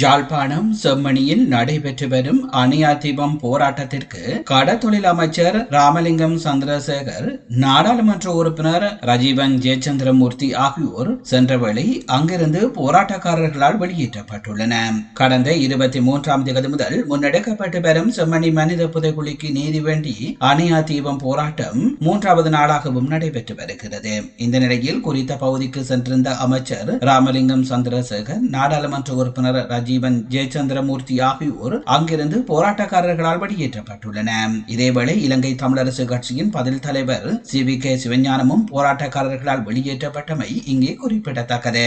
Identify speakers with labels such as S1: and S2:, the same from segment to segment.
S1: யாழ்ப்பாணம் செம்மணியில் நடைபெற்று வரும் அணியாதீபம் போராட்டத்திற்கு கடத்தொழில் அமைச்சர் ராமலிங்கம் சந்திரசேகர் நாடாளுமன்ற உறுப்பினர் ரஜீவன் ஜெயச்சந்திரமூர்த்தி ஆகியோர் சென்ற வழி அங்கிருந்து போராட்டக்காரர்களால் வெளியேற்றப்பட்டுள்ளன. கடந்த இருபத்தி மூன்றாம் தேதி முதல் முன்னெடுக்கப்பட்டு வரும் செம்மணி மனித புதைக்குழிக்கு நீதி வேண்டி அணியாதீபம் போராட்டம் மூன்றாவது நாளாகவும் நடைபெற்று வருகிறது. இந்த நிலையில் குறித்த பகுதிக்கு சென்றிருந்த அமைச்சர் ராமலிங்கம் சந்திரசேகர் நாடாளுமன்ற உறுப்பினர் ராஜீவன் ஜெயச்சந்திரமூர்த்தி ஆகியோர் அங்கிருந்து போராட்டக்காரர்களால் வெளியேற்றப்பட்டுள்ளன. இதேவேளை இலங்கை தமிழரசு கட்சியின் பதில் தலைவர் சி வி கே சிவஞானமும் போராட்டக்காரர்களால் வெளியேற்றப்பட்டமை இங்கே குறிப்பிடத்தக்கது.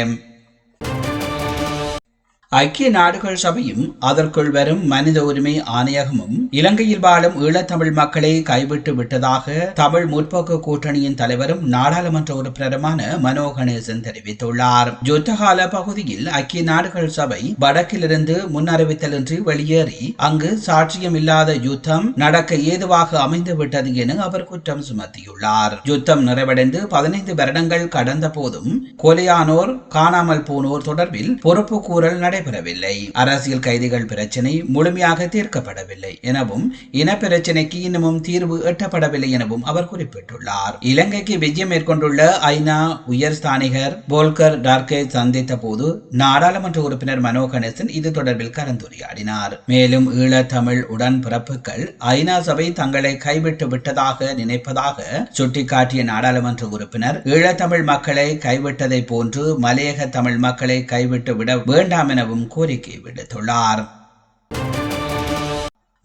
S1: ஐக்கிய நாடுகள் சபையும் அதற்குள் வரும் மனித உரிமை ஆணையகமும் இலங்கையில் வாழும் ஈழத்தமிழ் மக்களை கைவிட்டு விட்டதாக தமிழ் முற்போக்கு கூட்டணியின் தலைவரும் நாடாளுமன்ற உறுப்பினருமான மனோ கணேசன் தெரிவித்துள்ளார். யுத்தகால பகுதியில் ஐக்கிய நாடுகள் சபை வடக்கிலிருந்து முன்னறிவித்தலின்றி வெளியேறி அங்கு சாட்சியம் இல்லாத யுத்தம் நடக்க ஏதுவாக அமைந்து விட்டது என அவர் குற்றம் சுமத்தியுள்ளார். யுத்தம் நிறைவடைந்து பதினைந்து வருடங்கள் கடந்த போதும் கொலையானோர் காணாமல் போனோர் தொடர்பில் பொறுப்பு கூறல் நடை நடைபெறவில்லை. அரசியல் கைதிகள் பிரச்சினை முழுமையாக தீர்க்கப்படவில்லை எனவும் இன பிரச்சினைக்கு இன்னமும் தீர்வு எட்டப்படவில்லை எனவும் அவர் குறிப்பிட்டுள்ளார். இலங்கைக்கு விஜயம் மேற்கொண்டுள்ள ஐநா உயர் ஸ்தானிகர் போல்கர் டார்கே சந்தித்த போது நாடாளுமன்ற உறுப்பினர் மனோ கணேசன் இது தொடர்பில் கலந்துரையாடினார். மேலும் ஈழத்தமிழ் உடன்பிறப்புகள் ஐநா சபை தங்களை கைவிட்டு விட்டதாக நினைப்பதாக சுட்டிக்காட்டிய நாடாளுமன்ற உறுப்பினர் ஈழத்தமிழ் மக்களை கைவிட்டதை போன்று மலையக தமிழ் மக்களை கைவிட்டு விட வேண்டாம் எனவும் எனவும் கோரிக்கை விடுத்துள்ளார்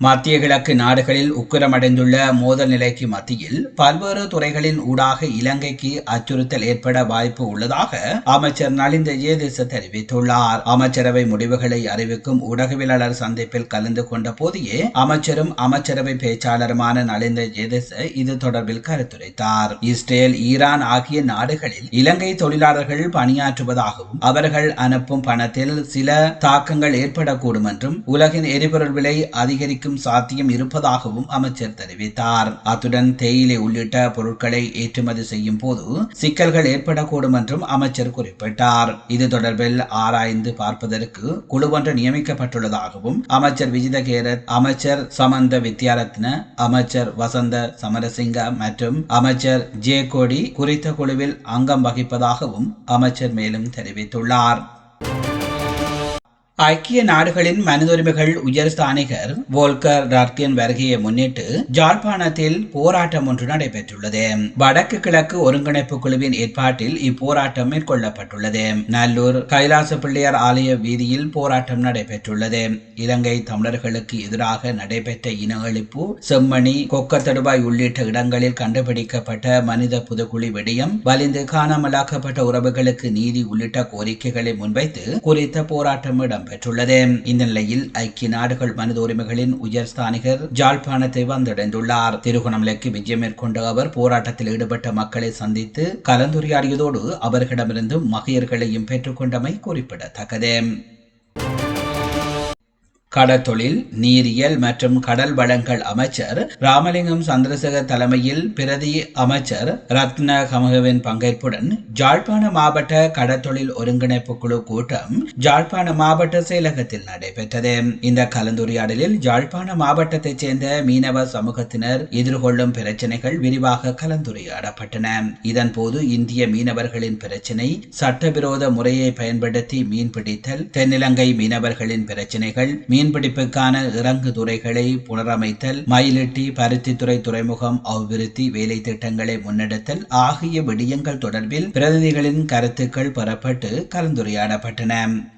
S1: மத்திய கிழக்கு நாடுகளில் உக்கிரமடைந்துள்ள மோதல் நிலைக்கு மத்தியில் பல்வேறு துறைகளின் ஊடாக இலங்கைக்கு அச்சுறுத்தல் ஏற்பட வாய்ப்பு உள்ளதாக அமைச்சர் நலிந்த ஜேதிச தெரிவித்துள்ளார். அமைச்சரவை முடிவுகளை அறிவிக்கும் ஊடகவியலாளர் சந்திப்பில் கலந்து கொண்ட போதே அமைச்சரும் அமைச்சரவை பேச்சாளருமான நலிந்த ஜேதிச இது தொடர்பில் கருத்துரைத்தார். இஸ்ரேல் ஈரான் ஆகிய நாடுகளில் இலங்கை தொழிலாளர்கள் பணியாற்றுவதாகவும் அவர்கள் அனுப்பும் பணத்தில் சில தாக்கங்கள் ஏற்படக்கூடும் என்றும் உலகின் எரிபொருள் விலை அதிகரிக்க விற்கும் சாத்தியம் இருப்பதாகவும் அமைச்சர் தெரிவித்தார். அத்துடன் தேயிலை உள்ளிட்ட பொருட்களை ஏற்றுமதி செய்யும் போது சிக்கல்கள் ஏற்படக்கூடும் என்றும் அமைச்சர் குறிப்பிட்டார். இது தொடர்பில் ஆராய்ந்து பார்ப்பதற்கு குழு ஒன்று நியமிக்கப்பட்டுள்ளதாகவும் அமைச்சர் விஜித கேரத் அமைச்சர் சமந்த வித்யாரத்ன அமைச்சர் வசந்த சமரசிங்க மற்றும் அமைச்சர் ஜே கோடி குறித்த குழுவில் அங்கம் வகிப்பதாகவும் அமைச்சர் மேலும் தெரிவித்துள்ளார். ஐக்கிய நாடுகளின் மனித உரிமைகள் உயர் ஸ்தானிகர் வோல்கர் டார்கின் வருகையை முன்னிட்டு ஜாழ்ப்பாணத்தில் போராட்டம் ஒன்று நடைபெற்றுள்ளது. வடக்கு கிழக்கு ஒருங்கிணைப்பு குழுவின் ஏற்பாட்டில் இப்போராட்டம் மேற்கொள்ளப்பட்டுள்ளது. நல்லூர் கைலாச பிள்ளையார் ஆலய வீதியில் போராட்டம் நடைபெற்றுள்ளது. இலங்கை தமிழர்களுக்கு எதிராக நடைபெற்ற இன அழிப்பு செம்மணி கொக்கத்தடுவாய் உள்ளிட்ட இடங்களில் கண்டுபிடிக்கப்பட்ட மனித புதுக்குழி விடயம் வலிந்து காணாமலாக்கப்பட்ட உறவுகளுக்கு நீதி உள்ளிட்ட கோரிக்கைகளை முன்வைத்து குறித்த போராட்டம் இடம் இடம்பெற்றுள்ளது. இந்த நிலையில் ஐக்கிய நாடுகள் மனித உரிமைகளின் உயர் ஸ்தானிகர் ஜாழ்ப்பாணத்தை வந்தடைந்துள்ளார். திருகோணமலைக்கு விஜயம் மேற்கொண்ட அவர் போராட்டத்தில் ஈடுபட்ட மக்களை சந்தித்து கலந்துரையாடியதோடு அவர்களிடமிருந்து மகையர்களையும் பெற்றுக்கொண்டமை குறிப்பிடத்தக்கது. கடற்தொழில் நீரியல் மற்றும் கடல் வளங்கள் அமைச்சர் ராமலிங்கம் சந்திரசேகர் தலைமையில் பிரதி அமைச்சர் ரத்ன கமகவின் பங்கேற்புடன் ஜாழ்ப்பாண மாவட்ட கடற்தொழில் ஒருங்கிணைப்பு குழு கூட்டம் ஜாழ்ப்பாண மாவட்ட செயலகத்தில் நடைபெற்றது. இந்த கலந்துரையாடலில் ஜாழ்ப்பாண மாவட்டத்தைச் சேர்ந்த மீனவ சமூகத்தினர் எதிர்கொள்ளும் பிரச்சனைகள் விரிவாக கலந்துரையாடப்பட்டன. இதன்போது இந்திய மீனவர்களின் பிரச்சினை சட்டவிரோத முறையை பயன்படுத்தி மீன்பிடித்தல் தென்னிலங்கை மீனவர்களின் பிரச்சினைகள் மீன் மீன்பிடிப்புக்கான இறங்கு துறைகளை புனரமைத்தல் மயிலிட்டி பருத்தித்துறை துறைமுகம் அபிவிருத்தி வேலை திட்டங்களை முன்னெடுத்தல் ஆகிய விடயங்கள் தொடர்பில் பிரதிநிதிகளின் கருத்துக்கள் பெறப்பட்டு கலந்துரையாடப்பட்டன.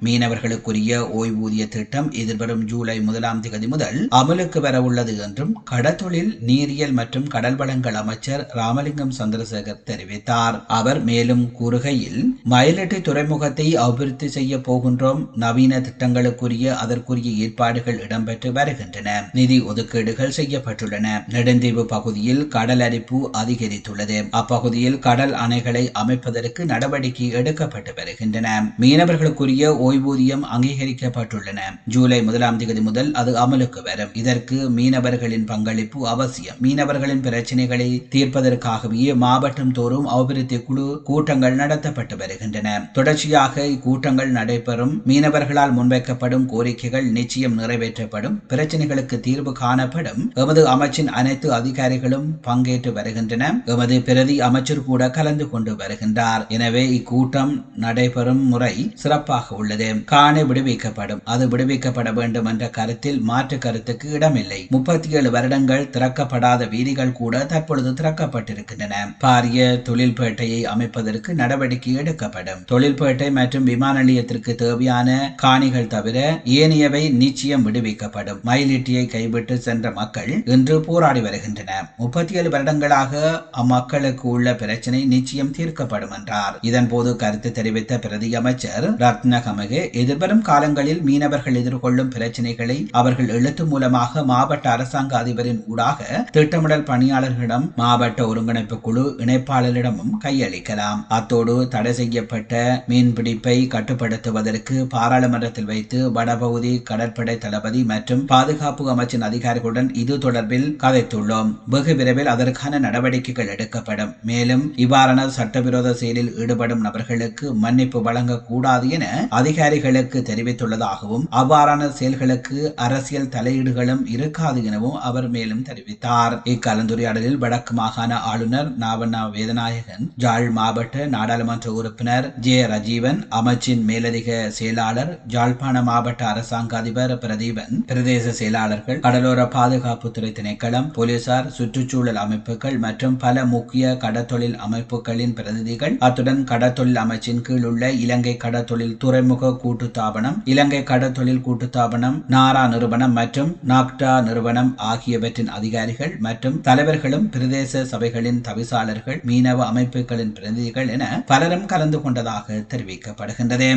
S1: மீனவர்களுக்குரிய ஓய்வூதிய திட்டம் எதிர்வரும் ஜூலை முதலாம் தேதி முதல் அமலுக்கு வரவுள்ளது என்றும் கடத்தொழில் நீரியல் மற்றும் கடல் வளங்கள் அமைச்சர் ராமலிங்கம் சந்திரசேகர் தெரிவித்தார். அவர் மேலும் கூறுகையில் மயிலட்டி துறைமுகத்தை அபிவிருத்தி செய்ய போகின்றோம். நவீன திட்டங்களுக்குரிய அதற்குரிய ஏற்பாடுகள் இடம்பெற்று வருகின்றன. நிதி ஒதுக்கீடுகள் செய்யப்பட்டுள்ளன. நெடுந்தீவு பகுதியில் கடல் அரிப்பு அதிகரித்துள்ளது. அப்பகுதியில் கடல் அணைகளை அமைப்பதற்கு நடவடிக்கை எடுக்கப்பட்டு வருகின்றன. மீனவர்களுக்குரிய ஓய்வூதியம் அங்கீகரிக்கப்பட்டுள்ளன. ஜூலை முதலாம் தேதி முதல் அது அமலுக்கு வரும். இதற்கு மீனவர்களின் பங்களிப்பு அவசியம். மீனவர்களின் பிரச்சனைகளை தீர்ப்பதற்காகவே மாவட்டம் தோறும் அபிவிருத்தி குழு கூட்டங்கள் நடத்தப்பட்டு வருகின்றன. தொடர்ச்சியாக இக்கூட்டங்கள் நடைபெறும். மீனவர்களால் முன்வைக்கப்படும் கோரிக்கைகள் நிச்சயம். நிறைவேற்றப்படும். பிரச்சனைகளுக்கு தீர்வு காணப்படும். எமது அமைச்சின் அனைத்து அதிகாரிகளும் பங்கேற்று வருகின்றன. எமது பிரதி அமைச்சர் கூட கலந்து கொண்டு வருகின்றார். எனவே இக்கூட்டம் நடைபெறும் முறை சிறப்பாக உள்ளது. காணி விடுவிக்கப்படும். அது விடுவிக்கப்பட வேண்டும் என்ற கருத்தில் மாற்று கருத்துக்கு இடமில்லை. முப்பத்தி ஏழு வருடங்கள் திறக்கப்படாத வீதிகள் கூட தற்பொழுது திறக்கப்பட்டிருக்கின்றன. பாரிய தொழில்பேட்டையை அமைப்பதற்கு நடவடிக்கை எடுக்கப்படும். தொழில்பேட்டை மற்றும் விமான நிலையத்திற்கு தேவையான காணிகள் தவிர ஏனையவை நிச்சயம் விடுவிக்கப்படும். மயிலிட்டியை கைவிட்டு சென்ற மக்கள் இன்று போராடி வருகின்றனர் முப்பத்தி ஏழு வருடங்களாக அம்மக்களுக்கு உள்ள பிரச்சனை நிச்சயம் தீர்க்கப்படும் என்றார். இதன்போது கருத்து தெரிவித்த பிரதி அமைச்சர் ரத்னகமகே எதிர்வரும் காலங்களில் மீனவர்கள் எதிர்கொள்ளும் பிரச்சனைகளை அவர்கள் எழுத்து மூலமாக மாவட்ட அரசாங்க அதிபரின் ஊடாக திட்டமிடல் பணியாளர்களிடம் மாவட்ட ஒருங்கிணைப்பு குழு இணைப்பாளரிடமும் கையளிக்கலாம். அத்தோடு தடை செய்யப்பட்ட மீன்பிடிப்பை கட்டுப்படுத்துவதற்கு பாராளுமன்றத்தில் வைத்து வடபகுதி கடற்படை தளபதி மற்றும் பாதுகாப்பு அமைச்சின் அதிகாரிகளுடன் இது தொடர்பில் கதைத்துள்ளோம். வெகு விரைவில் அதற்கான நடவடிக்கைகள் எடுக்கப்படும். மேலும் இவ்வாறான சட்டவிரோத செயலில் ஈடுபடும் நபர்களுக்கு மன்னிப்பு வழங்கக்கூடாது என அதிகாரிகளுக்கு தெரிவித்துள்ளதாகவும் அவ்வாறான செயல்களுக்கு அரசியல் தலையீடுகளும் இருக்காது எனவும் அவர் மேலும் தெரிவித்தார். இக்கலந்துரையாடலில் வடக்கு மாகாண ஆளுநர் நாவண்ணா வேதநாயகன் ஜாழ் மாவட்ட நாடாளுமன்ற உறுப்பினர் ஜே. ரஜீவன் அமைச்சின் மேலதிக செயலாளர் ஜாழ்ப்பாண மாவட்ட அரசாங்க அதிபர் பிரதீபன் பிரதேச செயலாளர்கள் கடலோர பாதுகாப்புத்துறை திணைக்களம் போலீசார் சுற்றுச்சூழல் அமைப்புகள் மற்றும் பல முக்கிய கடத்தொழில் அமைப்புகளின் பிரதிநிதிகள். அத்துடன் கடத்தொழில் அமைச்சின் கீழ் உள்ள இலங்கை கடத்தொழில் துறைமுக கூட்டுத்தாபனம் இலங்கை கடத்தொழில் கூட்டுத்தாபனம் நாரா நிறுவனம் மற்றும் நாக்டா நிறுவனம் ஆகியவற்றின் அதிகாரிகள் மற்றும் தலைவர்களும் பிரதேச சபைகளின் தவிசாளர்கள் மீனவ அமைப்புகளின் பிரதிநிதிகள் என பலரும் கலந்து கொண்டதாக தெரிவிக்கப்படுகின்றது.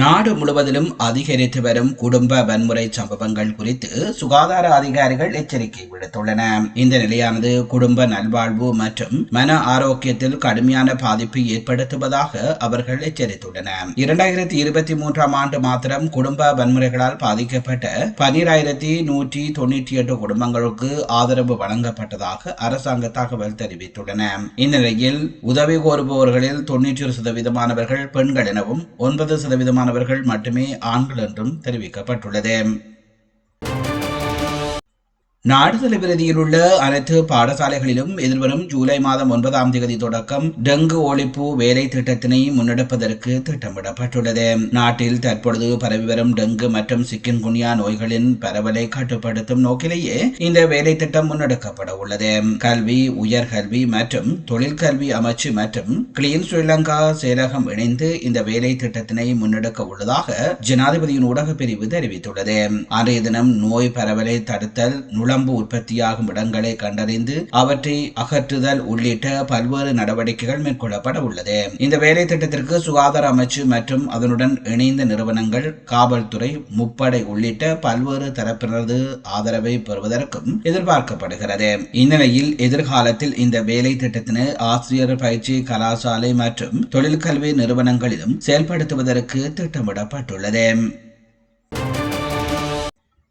S1: நாடு முழுவதிலும் அதிகரித்து வரும் குடும்ப வன்முறை சம்பவங்கள் குறித்து சுகாதார அதிகாரிகள் எச்சரிக்கை விடுத்துள்ளன. இந்த நிலையானது குடும்ப நல்வாழ்வு மற்றும் மன ஆரோக்கியத்தில் கடுமையான பாதிப்பை ஏற்படுத்துவதாக அவர்கள் எச்சரித்துள்ளனர். இரண்டாயிரத்தி இருபத்தி மூன்றாம் ஆண்டு மாத்திரம் குடும்ப வன்முறைகளால் பாதிக்கப்பட்ட பனிராயிரத்தி நூற்றி தொண்ணூற்றி எட்டு குடும்பங்களுக்கு ஆதரவு வழங்கப்பட்டதாக அரசாங்க தகவல் தெரிவித்துள்ளன. இந்நிலையில் உதவி கோருபவர்களில் தொன்னூற்றி ஒரு சதவீதமானவர்கள் பெண்கள் எனவும் ஒன்பது சதவீதமான மாணவர்கள் மட்டுமே ஆண்கள் என்றும் தெரிவிக்கப்பட்டுள்ளது. நாடு பிரதியில் உள்ள அனைத்து பாடசாலைகளிலும் எதிர்வரும் ஜூலை மாதம் ஒன்பதாம் தேதி தொடக்கம் டெங்கு ஒழிப்பு வேலை திட்டத்தினை முன்னெடுப்பதற்கு திட்டமிடப்பட்டுள்ளது. நாட்டில் தற்பொழுது பரவி வரும் டெங்கு மற்றும் சிக்கின்குனியா நோய்களின் பரவலை கட்டுப்படுத்தும் நோக்கிலேயே இந்த வேலை திட்டம் முன்னெடுக்கப்பட உள்ளது. கல்வி உயர்கல்வி மற்றும் தொழிற்கல்வி அமைச்சு மற்றும் கிளீன் ஸ்ரீலங்கா செயலகம் இணைந்து இந்த வேலை திட்டத்தினை முன்னெடுக்க உள்ளதாக ஜனாதிபதியின் ஊடக பிரிவு தெரிவித்துள்ளது. அன்றைய தினம் நோய் பரவலை தடுத்தல் குழம்பு உற்பத்தியாகும் இடங்களை கண்டறிந்து அவற்றை அகற்றுதல் உள்ளிட்ட பல்வேறு நடவடிக்கைகள் மேற்கொள்ளப்பட உள்ளது. இந்த வேலை திட்டத்திற்கு சுகாதார அமைச்சு மற்றும் அதனுடன் இணைந்த நிறுவனங்கள் காவல்துறை முப்படை உள்ளிட்ட பல்வேறு தரப்பினரது ஆதரவை பெறுவதற்கும் எதிர்பார்க்கப்படுகிறது. இந்நிலையில் எதிர்காலத்தில் இந்த வேலை திட்டத்தினை ஆசிரியர் பயிற்சி கலாசாலை மற்றும் தொழிற்கல்வி நிறுவனங்களிலும் செயல்படுத்துவதற்கு திட்டமிடப்பட்டுள்ளது.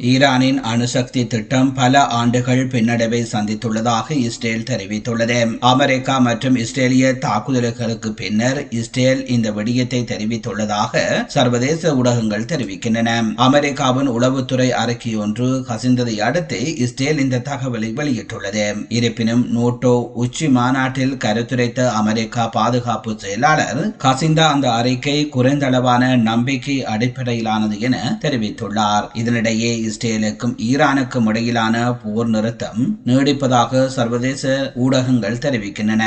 S1: ஈரானின் அணுசக்தி திட்டம் பல ஆண்டுகள் பின்னடைவை சந்தித்துள்ளதாக இஸ்ரேல் தெரிவித்துள்ளது. அமெரிக்கா மற்றும் இஸ்ரேலிய தாக்குதல்களுக்கு பின்னர் இஸ்ரேல் இந்த விடயத்தை தெரிவித்துள்ளதாக சர்வதேச ஊடகங்கள் தெரிவிக்கின்றன. அமெரிக்காவின் உளவுத்துறை அறிக்கை ஒன்று கசிந்ததை அடுத்து இஸ்ரேல் இந்த தகவலை வெளியிட்டுள்ளது. இருப்பினும் நோட்டோ உச்சி மாநாட்டில் கருத்துரைத்த அமெரிக்கா பாதுகாப்பு செயலாளர் கசிந்தா அந்த அறிக்கை குறைந்தளவான நம்பிக்கை அடிப்படையிலானது என தெரிவித்துள்ளார். இதனிடையே இஸ்ரேலுக்கும் ஈரானுக்கும் இடையிலான போர் நிறுத்தம் நீடிப்பதாக சர்வதேச ஊடகங்கள் தெரிவிக்கின்றன.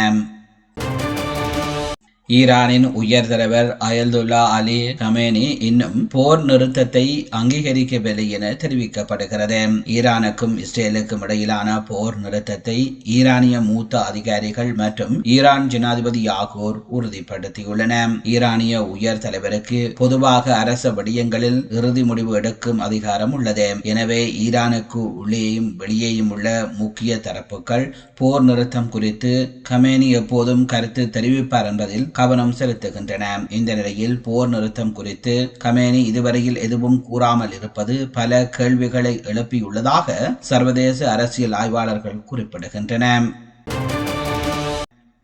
S1: ஈரானின் உயர் தலைவர் அயல்துல்லா அலி கமேனி இன்னும் போர் நிறுத்தத்தை அங்கீகரிக்கவில்லை என தெரிவிக்கப்படுகிறது. ஈரானுக்கும் இஸ்ரேலுக்கும் இடையிலான போர் நிறுத்தத்தை ஈரானிய மூத்த அதிகாரிகள் மற்றும் ஈரான் ஜனாதிபதி ஆகியோர் உறுதிப்படுத்தியுள்ளன. ஈரானிய உயர் தலைவருக்கு பொதுவாக அரச விடயங்களில் இறுதி முடிவு எடுக்கும் அதிகாரம் உள்ளது. எனவே ஈரானுக்கு உள்ளேயும் வெளியேயும் உள்ள முக்கிய தரப்புகள் போர் நிறுத்தம் குறித்து கமேனி எப்போதும் கருத்து தெரிவிப்பார் என்பதில் கவனம் செலுத்துகின்றன. இந்த நிலையில் போர் நிறுத்தம் குறித்து கமேனி இதுவரையில் எதுவும் கூறாமல் இருப்பது பல கேள்விகளை எழுப்பியுள்ளதாக சர்வதேச அரசியல் ஆய்வாளர்கள் குறிப்பிடுகின்றனர்.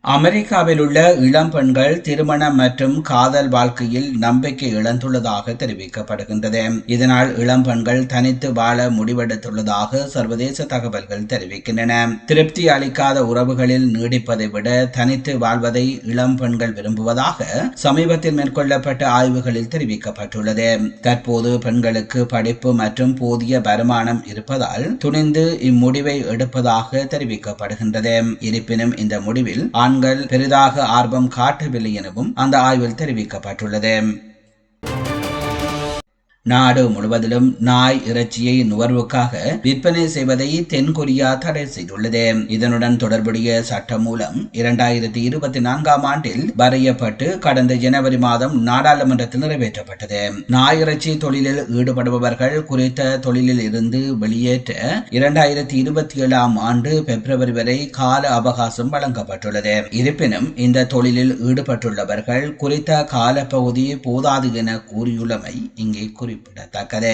S1: அமெரிக்காவில் உள்ள இளம் பெண்கள் திருமணம் மற்றும் காதல் வாழ்க்கையில் நம்பிக்கை இழந்துள்ளதாக தெரிவிக்கப்படுகின்றது. இதனால் இளம் பெண்கள் தனித்து வாழ முடிவெடுத்துள்ளதாக சர்வதேச தகவல்கள் தெரிவிக்கின்றன. திருப்தி அளிக்காத உறவுகளில் நீடிப்பதை விட தனித்து வாழ்வதை இளம் பெண்கள் விரும்புவதாக சமீபத்தில் மேற்கொள்ளப்பட்ட ஆய்வுகளில் தெரிவிக்கப்பட்டுள்ளது. தற்போது பெண்களுக்கு படிப்பு மற்றும் போதிய வருமானம் இருப்பதால் துணிந்து இம்முடிவை எடுப்பதாக தெரிவிக்கப்படுகின்றது. இருப்பினும் இந்த முடிவில் தாங்கள் பெரிதாக ஆர்வம் காட்டவில்லை எனவும் அந்த ஆய்வில் தெரிவிக்கப்பட்டுள்ளது. நாடு முழுவதிலும் நாய் இறைச்சியை நுகர்வுக்காக விற்பனை செய்வதை தென்கொரியா தடை செய்துள்ளது. இதனுடன் தொடர்புடைய சட்டம் மூலம் இரண்டாயிரத்தி இருபத்தி நான்காம் ஆண்டில் வரையப்பட்டு கடந்த ஜனவரி மாதம் நாடாளுமன்றத்தில் நிறைவேற்றப்பட்டது. நாய் இறைச்சி தொழிலில் ஈடுபடுபவர்கள் குறித்த தொழிலில் இருந்து வெளியேற்ற இரண்டாயிரத்தி இருபத்தி ஏழாம் ஆண்டு பிப்ரவரி வரை கால அவகாசம் வழங்கப்பட்டுள்ளது. இருப்பினும் இந்த தொழிலில் ஈடுபட்டுள்ளவர்கள் குறித்த காலப்பகுதி போதாது என கூறியுள்ளமை இங்கே குறி குறிப்பிடத்தக்கது